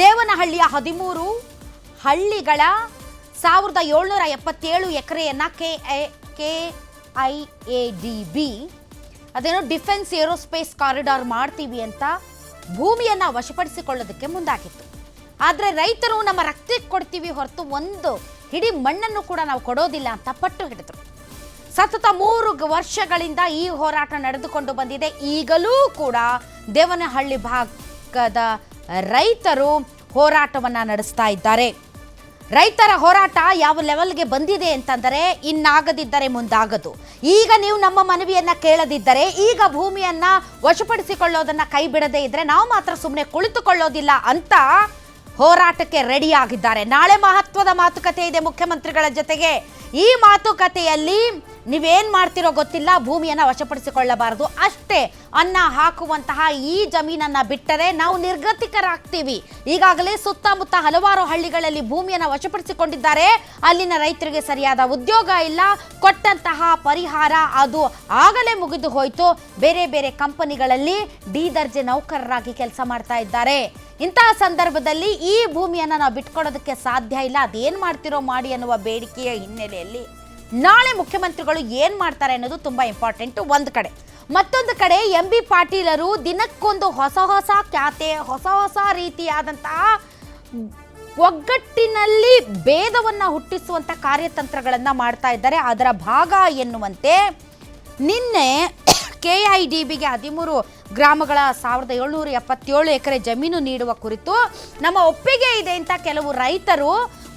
ದೇವನಹಳ್ಳಿಯ ಹದಿಮೂರು ಹಳ್ಳಿಗಳ ಸಾವಿರದ ಏಳ್ನೂರ ಎಪ್ಪತ್ತೇಳು ಎಕರೆಯನ್ನ K K I A D B ಅದೇನೋ ಡಿಫೆನ್ಸ್ ಏರೋಸ್ಪೇಸ್ ಕಾರಿಡಾರ್ ಮಾಡ್ತೀವಿ ಅಂತ ಭೂಮಿಯನ್ನ ವಶಪಡಿಸಿಕೊಳ್ಳೋದಕ್ಕೆ ಮುಂದಾಗಿತ್ತು. ಆದರೆ ರೈತರು ನಮ್ಮ ರಕ್ತಕ್ಕೆ ಕೊಡ್ತೀವಿ ಹೊರತು ಒಂದು ಹಿಡಿ ಮಣ್ಣನ್ನು ಕೂಡ ನಾವು ಕೊಡೋದಿಲ್ಲ ಅಂತ ಪಟ್ಟು ಹಿಡಿದ್ರು. ಸತತ ಮೂರು ವರ್ಷಗಳಿಂದ ಈ ಹೋರಾಟ ನಡೆದುಕೊಂಡು ಬಂದಿದೆ. ಈಗಲೂ ಕೂಡ ದೇವನಹಳ್ಳಿ ಭಾಗದ ರೈತರು ಹೋರಾಟವನ್ನು ನಡೆಸ್ತಾ ಇದ್ದಾರೆ. ರೈತರ ಹೋರಾಟ ಯಾವ ಲೆವೆಲ್ಗೆ ಬಂದಿದೆ ಅಂತಂದರೆ ಇನ್ನಾಗದಿದ್ದರೆ ಮುಂದಾಗದು. ಈಗ ನೀವು ನಮ್ಮ ಮನವಿಯನ್ನು ಕೇಳದಿದ್ದರೆ, ಈಗ ಭೂಮಿಯನ್ನು ವಶಪಡಿಸಿಕೊಳ್ಳೋದನ್ನ ಕೈ ಬಿಡದೇ ಇದ್ರೆ ನಾವು ಮಾತ್ರ ಸುಮ್ಮನೆ ಕುಳಿತುಕೊಳ್ಳೋದಿಲ್ಲ ಅಂತ ಹೋರಾಟಕ್ಕೆ ರೆಡಿ ಆಗಿದ್ದಾರೆ ನಾಳೆ ಮಹತ್ವದ ಮಾತುಕತೆ ಇದೆ ಮುಖ್ಯಮಂತ್ರಿಗಳ ಜೊತೆಗೆ. ಈ ಮಾತುಕತೆಯಲ್ಲಿ ನೀವೇನು ಮಾಡ್ತಿರೋ ಗೊತ್ತಿಲ್ಲ, ಭೂಮಿಯನ್ನು ವಶಪಡಿಸಿಕೊಳ್ಳಬಾರದು. ಅಷ್ಟೇ ಅನ್ನ ಹಾಕುವಂತಹ ಈ ಜಮೀನನ್ನ ಬಿಟ್ಟರೆ ನಾವು ನಿರ್ಗತಿಕರಾಗ್ತೀವಿ. ಈಗಾಗಲೇ ಸುತ್ತಮುತ್ತ ಹಲವಾರು ಹಳ್ಳಿಗಳಲ್ಲಿ ಭೂಮಿಯನ್ನು ವಶಪಡಿಸಿಕೊಂಡಿದ್ದಾರೆ. ಅಲ್ಲಿನ ರೈತರಿಗೆ ಸರಿಯಾದ ಉದ್ಯೋಗ ಇಲ್ಲ. ಕೊಟ್ಟಂತಹ ಪರಿಹಾರ ಅದು ಆಗಲೇ ಮುಗಿದು ಹೋಯಿತು. ಬೇರೆ ಬೇರೆ ಕಂಪನಿಗಳಲ್ಲಿ ಡಿ ದರ್ಜೆ ನೌಕರರಾಗಿ ಕೆಲಸ ಮಾಡ್ತಾ ಇದ್ದಾರೆ. ಇಂತಹ ಸಂದರ್ಭದಲ್ಲಿ ಈ ಭೂಮಿಯನ್ನು ನಾವು ಬಿಟ್ಕೊಡೋದಕ್ಕೆ ಸಾಧ್ಯ ಇಲ್ಲ. ಅದೇನು ಮಾಡ್ತಿರೋ ಮಾಡಿ ಅನ್ನುವ ಬೇಡಿಕೆಯ ಹಿನ್ನೆಲೆಯಲ್ಲಿ ನಾಳೆ ಮುಖ್ಯಮಂತ್ರಿಗಳು ಏನು ಮಾಡ್ತಾರೆ ಅನ್ನೋದು ತುಂಬ ಇಂಪಾರ್ಟೆಂಟು ಒಂದು ಕಡೆ. ಮತ್ತೊಂದು ಕಡೆ ಎಂ ಬಿ ಪಾಟೀಲರು ದಿನಕ್ಕೊಂದು ಹೊಸ ಹೊಸ ಖ್ಯಾತೆ, ಹೊಸ ಹೊಸ ರೀತಿಯಾದಂತಹ ಒಗ್ಗಟ್ಟಿನಲ್ಲಿ ಭೇದವನ್ನು ಹುಟ್ಟಿಸುವಂಥ ಕಾರ್ಯತಂತ್ರಗಳನ್ನು ಮಾಡ್ತಾ ಇದ್ದಾರೆ. ಅದರ ಭಾಗ ಎನ್ನುವಂತೆ ನಿನ್ನೆ ಕೆ ಐ ಡಿ ಬಿಗೆ ಹದಿಮೂರು ಗ್ರಾಮಗಳ ಸಾವಿರದ ಏಳ್ನೂರ ಎಪ್ಪತ್ತೇಳು ಎಕರೆ ಜಮೀನು ನೀಡುವ ಕುರಿತು ನಮ್ಮ ಒಪ್ಪಿಗೆ ಇದೆ ಅಂತ ಕೆಲವು ರೈತರು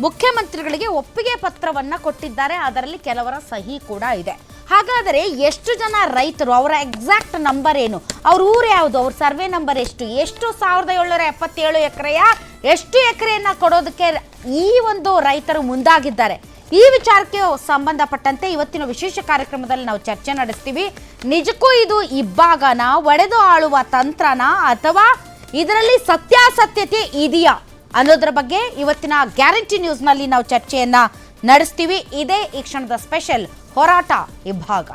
ಮುಖ್ಯಮಂತ್ರಿಗಳಿಗೆ ಒಪ್ಪಿಗೆ ಪತ್ರವನ್ನು ಕೊಟ್ಟಿದ್ದಾರೆ. ಅದರಲ್ಲಿ ಕೆಲವರ ಸಹಿ ಕೂಡ ಇದೆ. ಹಾಗಾದರೆ ಎಷ್ಟು ಜನ ರೈತರು, ಅವರ ಎಕ್ಸಾಕ್ಟ್ ನಂಬರ್ ಏನು? ಅವ್ರ ಊರು ಯಾವುದು? ಅವ್ರ ಸರ್ವೆ ನಂಬರ್ ಎಷ್ಟು? ಎಷ್ಟು ಸಾವಿರದ ಏಳ್ನೂರ ಎಪ್ಪತ್ತೇಳು ಎಕರೆಯ, ಎಷ್ಟು ಎಕರೆಯನ್ನು ಕೊಡೋದಕ್ಕೆ ಈ ಒಂದು ರೈತರು ಮುಂದಾಗಿದ್ದಾರೆ? ಈ ವಿಚಾರಕ್ಕೆ ಸಂಬಂಧಪಟ್ಟಂತೆ ಇವತ್ತಿನ ವಿಶೇಷ ಕಾರ್ಯಕ್ರಮದಲ್ಲಿ ನಾವು ಚರ್ಚೆ ನಡೆಸ್ತೀವಿ. ನಿಜಕ್ಕೂ ಇದು ಇಬ್ಬಾಗನ ಒಡೆದು ಆಳುವ ತಂತ್ರನ ಅಥವಾ ಇದರಲ್ಲಿ ಸತ್ಯಾಸತ್ಯತೆ ಇದೆಯಾ ಅನ್ನೋದ್ರ ಬಗ್ಗೆ ಇವತ್ತಿನ ಗ್ಯಾರಂಟಿ ನ್ಯೂಸ್ನಲ್ಲಿ ನಾವು ಚರ್ಚೆಯನ್ನ ನಡೆಸ್ತೀವಿ. ಇದೇ ಈ ಕ್ಷಣದ ಸ್ಪೆಷಲ್ ಹೋರಾಟ ಇಬ್ಬಾಗ